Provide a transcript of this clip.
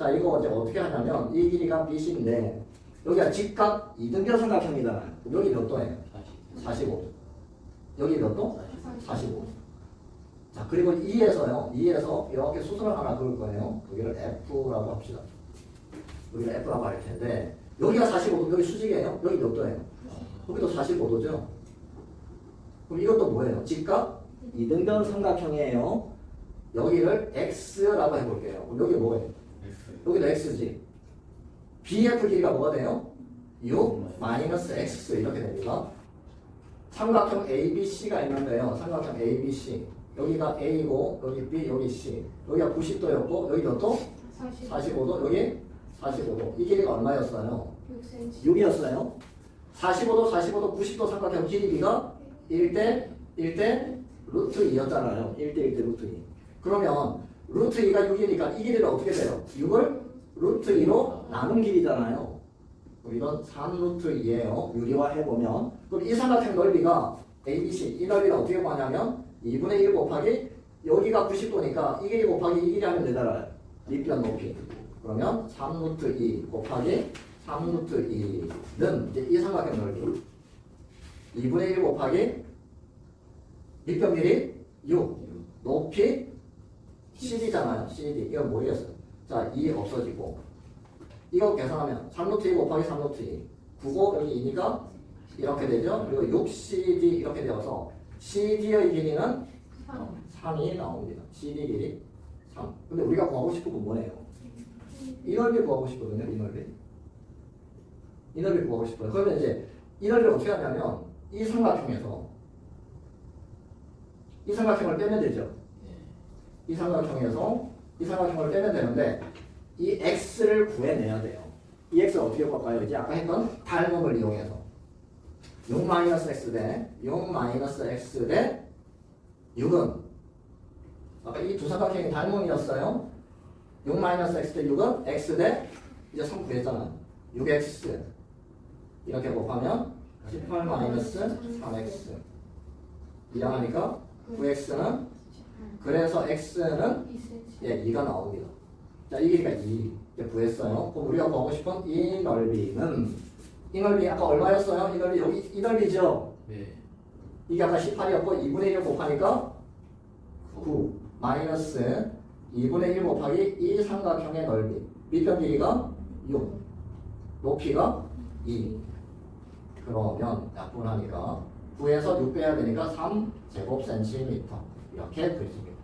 자 이거 이제 어떻게 하냐면 이 길이가 BC인데 여기가 직각 이등변 삼각형이잖아요. 여기 몇 도예요? 45. 여기 몇 도? 45. 자 그리고 2에서요. 2에서 이렇게 수선을 하나 그을 거예요. 여기를 F라고 합시다. 여기를 F라고 할 텐데 여기가 45도, 여기 수직이에요. 여기 몇 도예요? 여기도 45도죠. 그럼 이것도 뭐예요? 직각 이등변 삼각형이에요. 여기를 X라고 해볼게요. 그럼 여기 뭐예요? 여기도 X지. BF 길이가 뭐가 돼요? 6 마이너스 X 이렇게 됩니다. 삼각형 ABC가 있는데요. 삼각형 ABC. 여기가 A고 여기 B 여기 C. 여기가 90도였고 여기 몇 도? 45 도 여기 45도. 이 길이가 얼마였어요? 6cm. 6이었어요. 45도 45도 90도 삼각형 길이가 1대 1대 루트 2였잖아요. 1대 1대 루트 2. 그러면 루트 2가 6이니까 이 길이가 어떻게 돼요? 6을 루트 2로 나눈 길이잖아요. 이건 3루트 2예요. 유리화해보면. 그럼 이 삼각형 넓이가 ABC, 이 넓이가 어떻게 구하냐면 2분의 1 곱하기 여기가 90도니까 이 길이 곱하기 이 길이 하면 되잖아요. 밑변 높이. 그러면 3루트 2 곱하기 3루트 2는 이제 이 삼각형 넓이. 2분의 1 곱하기 밑변 길이 6. 높이 CD잖아요. CD. 이건 뭐였어요? 자, 2 없어지고. 이거 계산하면 3루트 2 곱하기 3루트 2. 9고 여기 2니까 이렇게 되죠. 그리고 6CD 이렇게 되어서 CD의 길이는 3이 나옵니다. CD 길이 3. 근데 우리가 구하고 싶은 건 뭐예요? 이 넓이 구하고 싶거든요. 이 넓이. 이 넓이 구하고 싶어요. 그러면 이제 이 넓이를 어떻게 하냐면 이 삼각형에서 이 삼각형을 빼면 되죠. 이 삼각형에서 이 삼각형을 빼면 되는데 이 x를 구해내야 돼요. 이 x를 어떻게 볼까요? 이제 아까 했던 닮음을 이용해서 6 마이너스 x 대6 마이너스 x 대 6은 아까 이 두 삼각형이 닮음이었어요. 6 마이너스 x 대 6은 x 대 이제 3 구했잖아. 6x 이렇게 곱하면 18 마이너스 3x 이항하니까 9x는 그래서 x는 2cm. 예, 2가 나옵니다. 자, 이 길이가 2. 이제 구했어요. 그럼 우리가 구하고 싶은 이 넓이는 이 넓이 아까 얼마였어요? 이 넓이 여기 이 넓이죠. 네. 이게 아까 18이었고 2분의 1을 곱하니까 9 마이너스 2분의 1 곱하기 이 삼각형의 넓이 밑변 길이가 6 높이가 2 그러면 약분하니까 9에서 6 빼야 되니까 3 제곱 센티미터 이렇게 그리시겠습니다.